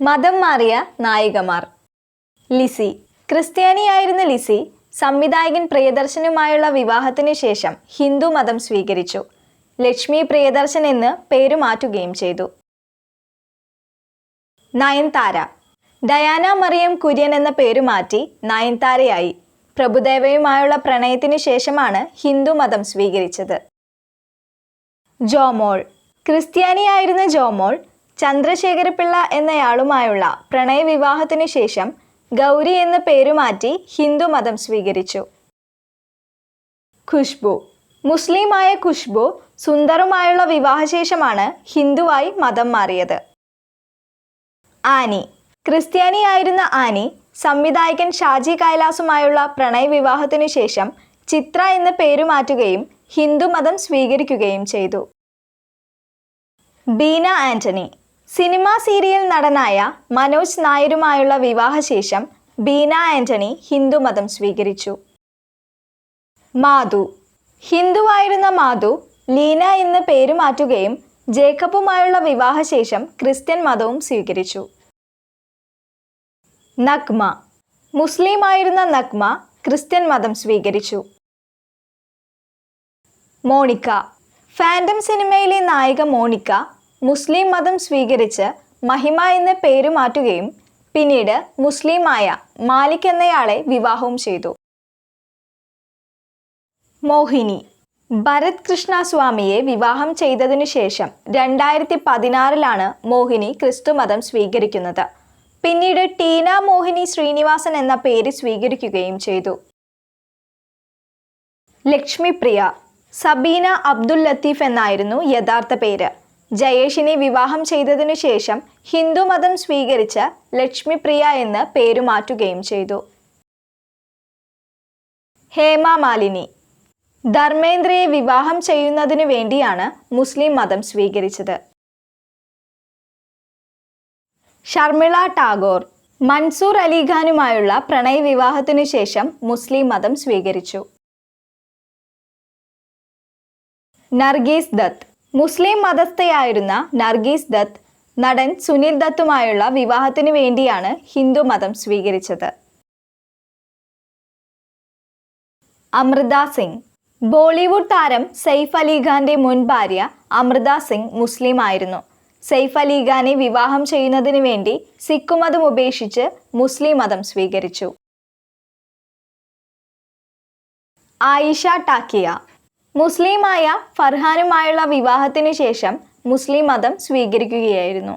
മതം മാറിയ നായികമാർ. ലിസി. ക്രിസ്ത്യാനിയായിരുന്ന ലിസി സംവിധായകൻ പ്രിയദർശനുമായുള്ള വിവാഹത്തിന് ശേഷം ഹിന്ദു മതം സ്വീകരിച്ചു. ലക്ഷ്മി പ്രിയദർശൻ എന്ന് പേരു മാറ്റുകയും ചെയ്തു. നയൻതാര. ഡയാന മറിയം കുര്യൻ എന്ന പേരു മാറ്റി നയൻതാരയായി. പ്രഭുദേവയുമായുള്ള പ്രണയത്തിനു ശേഷമാണ് ഹിന്ദു മതം സ്വീകരിച്ചത്. ജോമോൾ. ക്രിസ്ത്യാനിയായിരുന്ന ജോമോൾ ചന്ദ്രശേഖരപിള്ള എന്നയാളുമായുള്ള പ്രണയവിവാഹത്തിനു ശേഷം ഗൗരി എന്ന പേരുമാറ്റി ഹിന്ദു മതം സ്വീകരിച്ചു. ഖുഷ്ബു. മുസ്ലിമായ ഖുഷ്ബു സുന്ദറുമായുള്ള വിവാഹശേഷമാണ് ഹിന്ദുവായി മതം മാറിയത്. ആനി. ക്രിസ്ത്യാനിയായിരുന്ന ആനി സംവിധായകൻ ഷാജി കൈലാസുമായുള്ള പ്രണയവിവാഹത്തിനു ശേഷം ചിത്ര എന്ന പേരു മാറ്റുകയും ഹിന്ദു മതം സ്വീകരിക്കുകയും ചെയ്തു. ബീന ആന്റണി. സിനിമാ സീരിയൽ നടനായ മനോജ് നായരുമായുള്ള വിവാഹശേഷം ബീന ആന്റണി ഹിന്ദുമതം സ്വീകരിച്ചു. മാധു. ഹിന്ദുവായിരുന്ന മാധു ലീന എന്ന് പേരു മാറ്റുകയും ജേക്കബുമായുള്ള വിവാഹശേഷം ക്രിസ്ത്യൻ മതവും സ്വീകരിച്ചു. നഗ്മ. മുസ്ലിമായിരുന്ന നഗ്മ ക്രിസ്ത്യൻ മതം സ്വീകരിച്ചു. മോണിക്ക. ഫാൻഡം സിനിമയിലെ നായിക മോണിക്ക മുസ്ലിം മതം സ്വീകരിച്ച് മഹിമ എന്ന പേര് മാറ്റുകയും പിന്നീട് മുസ്ലിമായ മാലിക് എന്നയാളെ വിവാഹവും ചെയ്തു. മോഹിനി. ഭരത് കൃഷ്ണ സ്വാമിയെ വിവാഹം ചെയ്തതിനു ശേഷം രണ്ടായിരത്തി പതിനാറിലാണ് മോഹിനി ക്രിസ്തുമതം സ്വീകരിക്കുന്നത്. പിന്നീട് ടീന മോഹിനി ശ്രീനിവാസൻ എന്ന പേര് സ്വീകരിക്കുകയും ചെയ്തു. ലക്ഷ്മിപ്രിയ. സബീന അബ്ദുൽ ലത്തീഫ് എന്നായിരുന്നു യഥാർത്ഥ പേര്. ജയേഷിനെ വിവാഹം ചെയ്തതിനു ശേഷം ഹിന്ദുമതം സ്വീകരിച്ച് ലക്ഷ്മിപ്രിയ എന്ന് പേരു മാറ്റുകയും ചെയ്തു. ഹേമ മാലിനി. ധർമ്മേന്ദ്രയെ വിവാഹം ചെയ്യുന്നതിനു വേണ്ടിയാണ് മുസ്ലിം മതം സ്വീകരിച്ചത്. ഷർമിള ടാഗോർ. മൻസൂർ അലിഖാനുമായുള്ള പ്രണയ വിവാഹത്തിനു ശേഷം മുസ്ലിം മതം സ്വീകരിച്ചു. നർഗീസ് ദത്ത്. മുസ്ലിം മതസ്ഥയായിരുന്ന നർഗീസ് ദത്ത് നടൻ സുനിൽ ദത്തുമായുള്ള വിവാഹത്തിനു വേണ്ടിയാണ് ഹിന്ദു മതം സ്വീകരിച്ചത്. അമൃത സിംഗ്. ബോളിവുഡ് താരം സെയ്ഫ് അലി ഖാന്റെ മുൻ ഭാര്യ അമൃത സിംഗ് മുസ്ലിം ആയിരുന്നു. സെയ്ഫ് അലി ഖാനെ വിവാഹം ചെയ്യുന്നതിന് വേണ്ടി സിഖ് മതം ഉപേക്ഷിച്ച് മുസ്ലിം മതം സ്വീകരിച്ചു. ആയിഷ ടാക്കിയ. മുസ്ലിമായ ഫർഹാനുമായുള്ള വിവാഹത്തിന് ശേഷം മുസ്ലിം മതം സ്വീകരിക്കുകയായിരുന്നു.